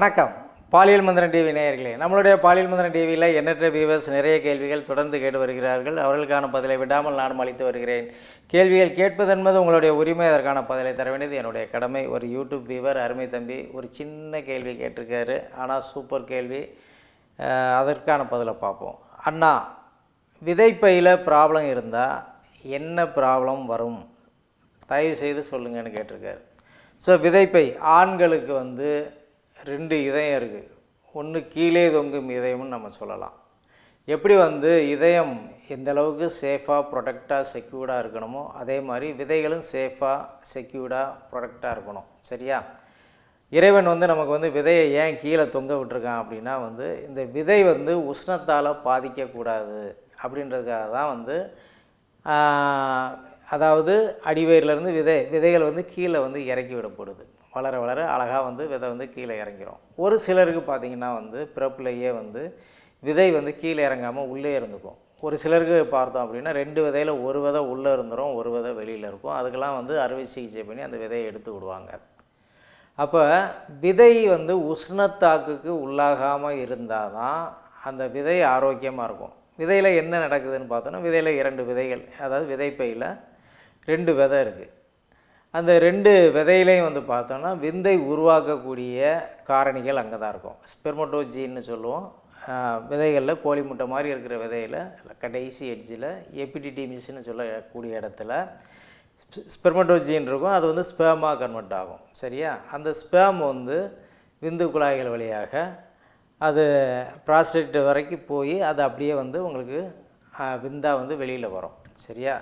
வணக்கம். பாலியல் மந்திரன் டிவி நேயர்களே நம்மளுடைய பாலியல் மந்திரன் டிவியில் எண்ணற்ற வியூவர்ஸ் நிறைய கேள்விகள் தொடர்ந்து கேட்டு வருகிறார்கள். அவர்களுக்கான பதிலை விடாமல் நானும் அளித்து வருகிறேன். கேள்விகள் கேட்பதென்பது உங்களுடைய உரிமை அதற்கான பதிலை தர வேண்டியது என்னுடைய கடமை. ஒரு யூடியூப் வியூவர் அருமை தம்பி ஒரு சின்ன கேள்வி கேட்டிருக்காரு. ஆனால் சூப்பர் கேள்வி. அதற்கான பதிலை பார்ப்போம். அண்ணா விதைப்பையில் ப்ராப்ளம் இருந்தால் என்ன ப்ராப்ளம் வரும்? தயவு செய்து சொல்லுங்கன்னு கேட்டிருக்காரு. ஸோ விதைப்பை ஆண்களுக்கு வந்து ரெண்டு இதயம் இருக்குது ஒன்று கீழே தொங்கும் இதயம்னு நம்ம சொல்லலாம். எப்படி வந்து இதயம் எந்த அளவுக்கு சேஃபாக ப்ரொடக்டாக செக்யூர்டாக இருக்கணுமோ அதே மாதிரி விதைகளும் சேஃபாக செக்யூர்டாக ப்ரொடக்டாக இருக்கணும். சரியா? இறைவன் வந்து நமக்கு வந்து விதையை ஏன் கீழே தொங்க விட்டுருக்கான் அப்படின்னா வந்து இந்த விதை வந்து உஷ்ணத்தால் பாதிக்கக்கூடாது அப்படின்றதுக்காக தான் வந்து அதாவது அடிவயிறுலேருந்து விதை விதைகள் வந்து கீழே வந்து இறக்கி விடப்படுது. வளர வளர அழகாக வந்து விதை வந்து கீழே இறங்கிரும். ஒரு சிலருக்கு பார்த்திங்கன்னா வந்து பிறப்புலேயே வந்து விதை வந்து கீழே இறங்காமல் உள்ளே இருந்துக்கும். ஒரு சிலருக்கு பார்த்தோம் அப்படின்னா ரெண்டு விதையில் ஒரு விதை உள்ளே இருந்துரும் ஒரு விதை வெளியில் இருக்கும். அதுக்கெல்லாம் வந்து அறுவை சிகிச்சை பண்ணி அந்த விதையை எடுத்து விடுவாங்க. அப்போ விதை வந்து உஷ்ணத்தாக்குக்கு உள்ளாகாமல் இருந்தால் தான் அந்த விதை ஆரோக்கியமாக இருக்கும். விதையில் என்ன நடக்குதுன்னு பார்த்தோன்னா விதையில் இரண்டு விதைகள் அதாவது விதைப்பையில் ரெண்டு விதை இருக்குது அந்த ரெண்டு விதையிலையும் வந்து பார்த்தோன்னா விந்தை உருவாக்கக்கூடிய காரணிகள் அங்கே தான் இருக்கும். ஸ்பெர்மட்டோஜின்னு சொல்லுவோம். விதைகளில் கோழி முட்டை மாதிரி இருக்கிற விதையில் கடைசி எட்ஜில் எபிடிடிமிஸ்ன்னு சொல்லக்கூடிய இடத்துல ஸ்பெர்மட்டோஜின் இருக்கும். அது வந்து ஸ்பேமாக கன்வெர்ட் ஆகும். சரியா? அந்த ஸ்பேம் வந்து விந்து குழாய்கள் வழியாக அது ப்ராஸ்டேட் வரைக்கும் போய் அது அப்படியே வந்து உங்களுக்கு விந்தா வந்து வெளியில் வரும். சரியா?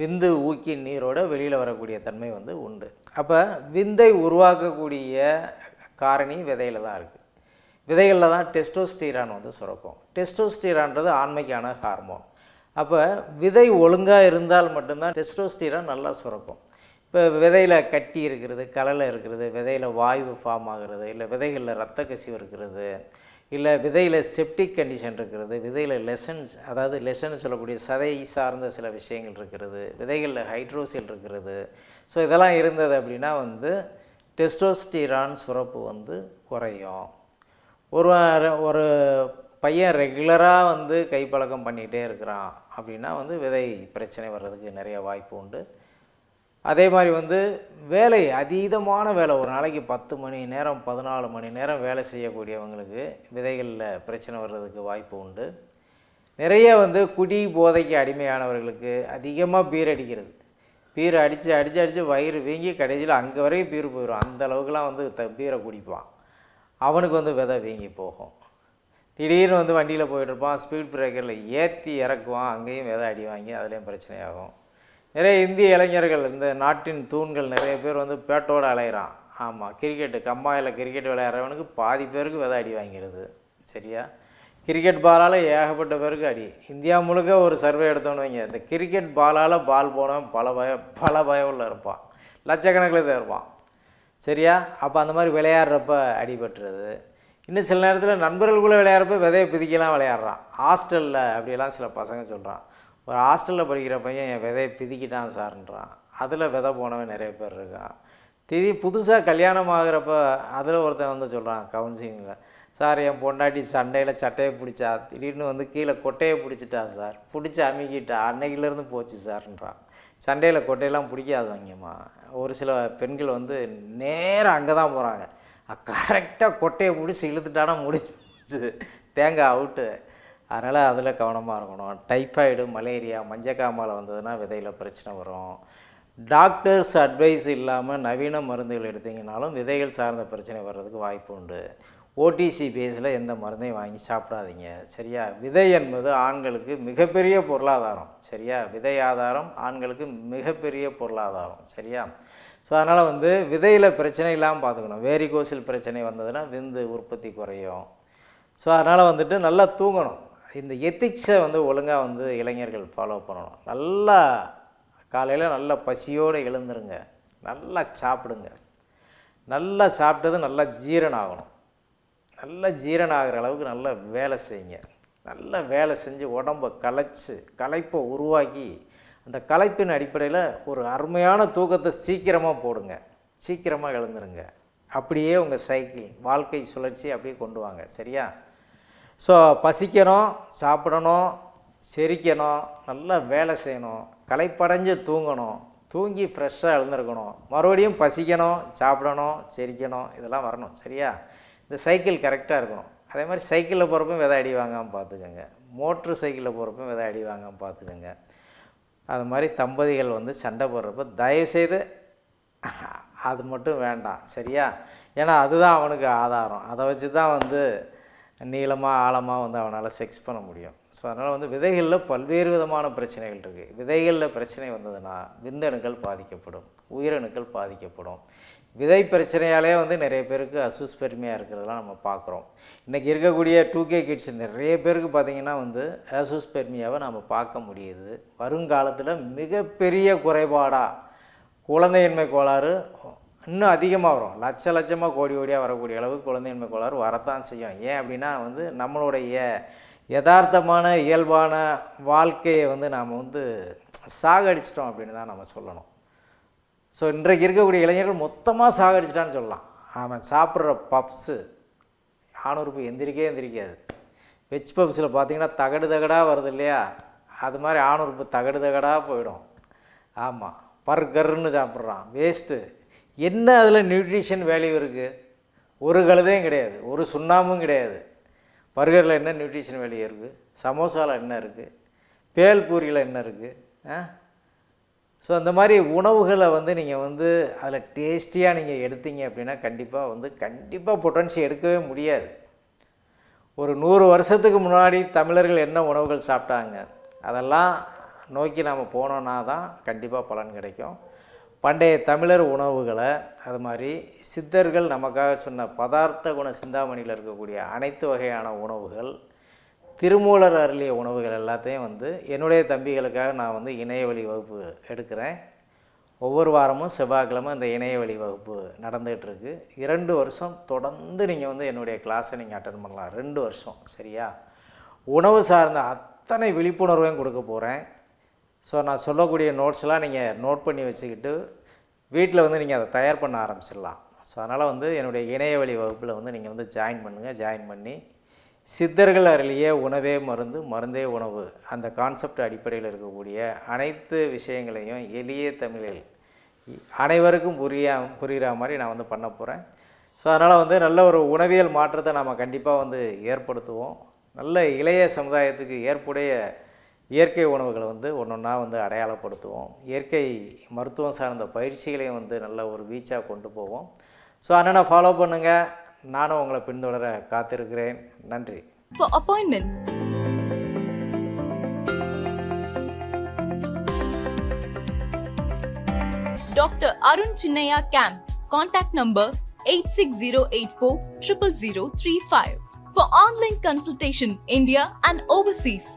விந்து ஊக்கி நீரோட வெளியில் வரக்கூடிய தன்மை வந்து உண்டு. அப்போ விந்தை உருவாக்கக்கூடிய காரணி விதையில் தான் இருக்குது விதைகளில் தான் டெஸ்டோஸ்டீரான் வந்து சுரக்கும். டெஸ்டோஸ்டீரான்றது ஆண்மைக்கான ஹார்மோன். அப்போ விதை ஒழுங்காக இருந்தால் மட்டும்தான் டெஸ்டோஸ்டீரான் நல்லா சுரக்கும். இப்போ விதையில் கட்டி இருக்கிறது கலலை இருக்கிறது விதையில் வாய்வு ஃபார்ம் ஆகிறது இல்லை விதைகளில் ரத்த கசிவு இருக்கிறது இல்லை விதையில் செப்டிக் கண்டிஷன் இருக்கிறது விதையில் லெசன்ஸ் அதாவது லெசன் சொல்லக்கூடிய சதை சார்ந்த சில விஷயங்கள் இருக்கிறது விதைகளில் ஹைட்ரோசில் இருக்கிறது. ஸோ இதெல்லாம் இருந்தது அப்படின்னா வந்து டெஸ்டோஸ்டீரான் சுரப்பு வந்து குறையும். ஒரு வார- ஒரு பையன் ரெகுலராக வந்து கைப்பழக்கம் பண்ணிகிட்டே இருக்கிறான் அப்படின்னா வந்து விதை பிரச்சனை வர்றதுக்கு நிறைய வாய்ப்பு உண்டு. அதே மாதிரி வந்து வேலை அதீதமான வேலை. ஒரு நாளைக்கு பத்து மணி நேரம் பதினாலு மணி நேரம் வேலை செய்யக்கூடியவங்களுக்கு விதைகளில் பிரச்சனை வர்றதுக்கு வாய்ப்பு உண்டு. நிறைய வந்து குடி போதைக்கு அடிமையானவர்களுக்கு அதிகமாக பீர் அடிக்கிறது. பீர் அடித்து அடித்து அடித்து வயிறு வீங்கி கடைசியில் அங்கே வரைக்கும் பீர் போயிடும் அந்த அளவுக்குலாம் வந்து த பீரை குடிப்பான். அவனுக்கு வந்து விதை வீங்கி போகும். திடீர்னு வந்து வண்டியில் போயிட்டுருப்பான் ஸ்பீட் பிரேக்கரில் ஏற்றி இறக்குவான். அங்கேயும் விதை அடி வாங்கி அதுலேயும் பிரச்சனையாகும். நிறைய இந்திய இளைஞர்கள் இந்த நாட்டின் தூண்கள் நிறைய பேர் வந்து பேட்டோடு அலைகிறான் ஆமாம் கிரிக்கெட்டு கம்மாயில் கிரிக்கெட் விளையாடுறவனுக்கு பாதி பேருக்கு விதை அடி வாங்கிறது. சரியா? கிரிக்கெட் பாலால் ஏகப்பட்ட பேருக்கு அடி. இந்தியா முழுக்க ஒரு சர்வே எடுத்தோன்னு வைங்க. இந்த கிரிக்கெட் பாலால் பால் போனவன் பல பய பல பயவில் இருப்பான். லட்சக்கணக்கில் தான் இருப்பான். சரியா? அப்போ அந்த மாதிரி விளையாடுறப்ப அடிபட்டுறது. இன்னும் சில நேரத்தில் நண்பர்களுக்குள்ளே விளையாடுறப்ப விதையை பிதிக்கலாம் விளையாடுறான். ஹாஸ்டலில் அப்படியெல்லாம் சில பசங்க சொல்கிறான் ஒரு ஹாஸ்டலில் படிக்கிற பையன் என் விதையை பிதிக்கிட்டான் சார்ன்றான். அதில் விதை போனவன் நிறைய பேர் இருக்கான். திடீர் புதுசாக கல்யாணம் ஆகிறப்ப அதில் ஒருத்தன் வந்து சொல்கிறான் கவுன்சிலிங்கில் சார் என் பொண்டாட்டி சண்டையில் சட்டையை பிடிச்சா திடீர்னு வந்து கீழே கொட்டையை பிடிச்சிட்டா சார். பிடிச்சி அமுக்கிட்டா அன்னைக்கிலேருந்து போச்சு சார்ன்றான். சண்டையில் கொட்டையெல்லாம் பிடிக்காதவங்கம்மா ஒரு சில பெண்கள் வந்து நேராக அங்கே தான் போகிறாங்க கரெக்டாக கொட்டையை பிடிச்சி இழுத்துட்டானா முடிஞ்சு தேங்காய் அவுட்டு. அதனால் அதில் கவனமாக இருக்கணும். டைஃபாய்டு மலேரியா மஞ்சக்காமாலை வந்ததுன்னா விதையில் பிரச்சனை வரும். டாக்டர்ஸ் அட்வைஸ் இல்லாமல் நவீன மருந்துகள் எடுத்தீங்கனாலும் விதைகள் சார்ந்த பிரச்சனை வர்றதுக்கு வாய்ப்பு உண்டு. ஓடிசி பேஸில் எந்த மருந்தையும் வாங்கி சாப்பிடாதீங்க. சரியா? விதை என்பது ஆண்களுக்கு மிகப்பெரிய பொருளாதாரம். சரியா? விதை ஆதாரம் ஆண்களுக்கு மிகப்பெரிய பொருளாதாரம். சரியா? ஸோ அதனால் வந்து விதையில் பிரச்சனை இல்லாமல் பார்த்துக்கணும். வேரிகோசில் பிரச்சனை வந்ததுன்னா விந்து உற்பத்தி குறையும். ஸோ அதனால் வந்துட்டு நல்லா தூங்கணும். இந்த எத்திக்ஸை வந்து ஒழுங்காக வந்து இளைஞர்கள் ஃபாலோ பண்ணணும். நல்லா காலையில் நல்லா பசியோடு எழுந்துருங்க. நல்லா சாப்பிடுங்க. நல்லா சாப்பிட்டது நல்லா ஜீரணம் ஆகணும் நல்லா ஜீரணம் ஆகிற அளவுக்கு நல்லா வேலை செய்யுங்க. நல்லா வேலை செஞ்சு உடம்பை களைச்சு களைப்பை உருவாக்கி அந்த களைப்பின் அடிப்படையில் ஒரு அருமையான தூக்கத்தை சீக்கிரமாக போடுங்க. சீக்கிரமாக எழுந்துருங்க. அப்படியே உங்கள் சைக்கிள் வாழ்க்கை சுழற்சி அப்படியே கொண்டு வாங்க. சரியா? ஸோ பசிக்கணும் சாப்பிடணும் செரிக்கணும் நல்லா வேலை செய்யணும் களைப்படைஞ்சு தூங்கணும் தூங்கி ஃப்ரெஷ்ஷாக எழுந்திருக்கணும். மறுபடியும் பசிக்கணும் சாப்பிடணும் செரிக்கணும் இதெல்லாம் வரணும். சரியா? இந்த சைக்கிள் கரெக்டாக இருக்கணும். அதே மாதிரி சைக்கிளில் போகிறப்பும் விதை அடி வாங்காமல் பார்த்துக்கோங்க. மோட்ரு சைக்கிளில் போகிறப்பும் விதை அடி வாங்காமல் பார்த்துக்கோங்க. அது மாதிரி தம்பதிகள் வந்து சண்டை போடுறப்ப தயவுசெய்து அது மட்டும் வேண்டாம். சரியா? ஏன்னா அதுதான் அவனுக்கு ஆதாரம். அதை வச்சு தான் வந்து நீளமாக ஆழமாக வந்து அவனால் செக்ஸ் பண்ண முடியும். ஸோ அதனால் வந்து விதைகளில் பல்வேறு விதமான பிரச்சனைகள் இருக்குது விதைகளில் பிரச்சனை வந்ததுன்னா விந்தணுக்கள் பாதிக்கப்படும் உயிரணுக்கள் பாதிக்கப்படும். விதை பிரச்சனையாலே வந்து நிறைய பேருக்கு அசுஸ்பெர்மியாக இருக்கிறதெல்லாம் நம்ம பார்க்குறோம். இன்றைக்கி இருக்கக்கூடிய டூ கே கிட்ஸ் நிறைய பேருக்கு பார்த்திங்கன்னா வந்து அசுஸ்பெர்மியாவை நம்ம பார்க்க முடியுது. வருங்காலத்தில் மிகப்பெரிய குறைபாடாக குழந்தையின்மை கோளாறு இன்னும் அதிகமாக வரும். லட்ச லட்சமாக கோடி கோடியாக வரக்கூடிய அளவுக்கு குழந்தையின்மை கோளாறு வரத்தான் செய்யும். ஏன் அப்படின்னா வந்து நம்மளுடைய யதார்த்தமான இயல்பான வாழ்க்கையை வந்து நாம் வந்து சாகடிச்சிட்டோம் அப்படின்னு தான் நம்ம சொல்லணும். ஸோ இன்றைக்கு இருக்கக்கூடிய இளைஞர்கள் மொத்தமாக சாகடிச்சிட்டான்னு சொல்லலாம். அவன் சாப்பிட்ற பப்ஸு ஆணுறுப்பு எந்திரிக்கே எந்திரிக்காது. வெஜ் பப்ஸில் பார்த்தீங்கன்னா தகடு தகடாக வருது இல்லையா? அது மாதிரி ஆணுறுப்பு தகடு தகடாக போயிடும். ஆமாம் பர்கர்னு சாப்பிட்றான். வேஸ்ட்டு. என்ன அதில் நியூட்ரிஷன் வேல்யூ இருக்குது ஒரு கழுதையும் கிடையாது ஒரு சுண்ணாமும் கிடையாது. பர்கரில் என்ன நியூட்ரிஷன் வேல்யூ இருக்குது சமோசாவில் என்ன இருக்குது பேல் பூரியில் என்ன இருக்குது ஆ? ஸோ அந்த மாதிரி உணவுகளை வந்து நீங்கள் வந்து அதில் டேஸ்டியாக நீங்கள் எடுத்தீங்க அப்படின்னா கண்டிப்பாக வந்து கண்டிப்பாக பொட்டன்ஷி எடுக்கவே முடியாது. ஒரு நூறு வருஷத்துக்கு முன்னாடி தமிழர்கள் என்ன உணவுகள் சாப்பிட்டாங்க? அதெல்லாம் நோக்கி நாம் போனோன்னா தான் கண்டிப்பாக பலன் கிடைக்கும். பண்டைய தமிழர் உணவுகளை அது மாதிரி சித்தர்கள் நமக்காக சொன்ன பதார்த்த குண சிந்தாமணியில் இருக்கக்கூடிய அனைத்து வகையான உணவுகள் திருமூலர் அருளிய உணவுகள் எல்லாத்தையும் வந்து என்னுடைய தம்பிகளுக்காக நான் வந்து இணையவழி வகுப்பு எடுக்கிறேன். ஒவ்வொரு வாரமும் செவ்வாய்க்கிழமை இந்த இணையவழி வகுப்பு நடந்துகிட்ருக்கு. இரண்டு வருஷம் தொடர்ந்து நீங்கள் வந்து என்னுடைய கிளாஸை நீங்கள் அட்டன் பண்ணலாம். ரெண்டு வருஷம் சரியா? உணவு சார்ந்த அத்தனை விழிப்புணர்வையும் கொடுக்க போகிறேன் ஸோ நான் சொல்லக்கூடிய நோட்ஸ்லாம் நீங்கள் நோட் பண்ணி வச்சுக்கிட்டு வீட்டில் வந்து நீங்கள் அதை தயார் பண்ண ஆரம்பிச்சிடலாம். ஸோ அதனால் வந்து என்னுடைய இணையவழி வகுப்பில் வந்து நீங்கள் வந்து ஜாயின் பண்ணுங்கள் ஜாயின் பண்ணி சித்தர்கள் அருளிய உணவே மருந்து மருந்தே உணவு அந்த கான்செப்ட் அடிப்படையில் இருக்கக்கூடிய அனைத்து விஷயங்களையும் எளிய தமிழில் அனைவருக்கும் புரியா புரிகிற மாதிரி நான் வந்து பண்ண போகிறேன் ஸோ அதனால் வந்து நல்ல ஒரு உணவியல் மாற்றத்தை நாம் கண்டிப்பாக வந்து ஏற்படுத்துவோம். நல்ல இளைய சமுதாயத்துக்கு ஏற்புடைய இயற்கை உணவுகளை வந்து ஒன்று ஒன்றா வந்து அடையாளப்படுத்துவோம் இயற்கை மருத்துவம் சார்ந்த பயிற்சிகளையும் வந்து நல்ல ஒரு வீச்சாக கொண்டு போவோம் ஸோ அண்ணனை ஃபாலோ பண்ணுங்கள் நானும் உங்களை பின்தொடர காத்திருக்கிறேன் நன்றி For appointment, Dr. Arun Chinnaya Camp. Contact number 86084 00035. For online consultation, India and overseas,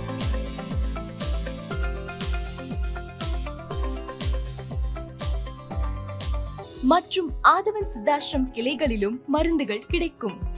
மற்றும் ஆதவன் சித்தாஷ்டிரம் கிளைகளிலும் மருந்துகள் கிடைக்கும்.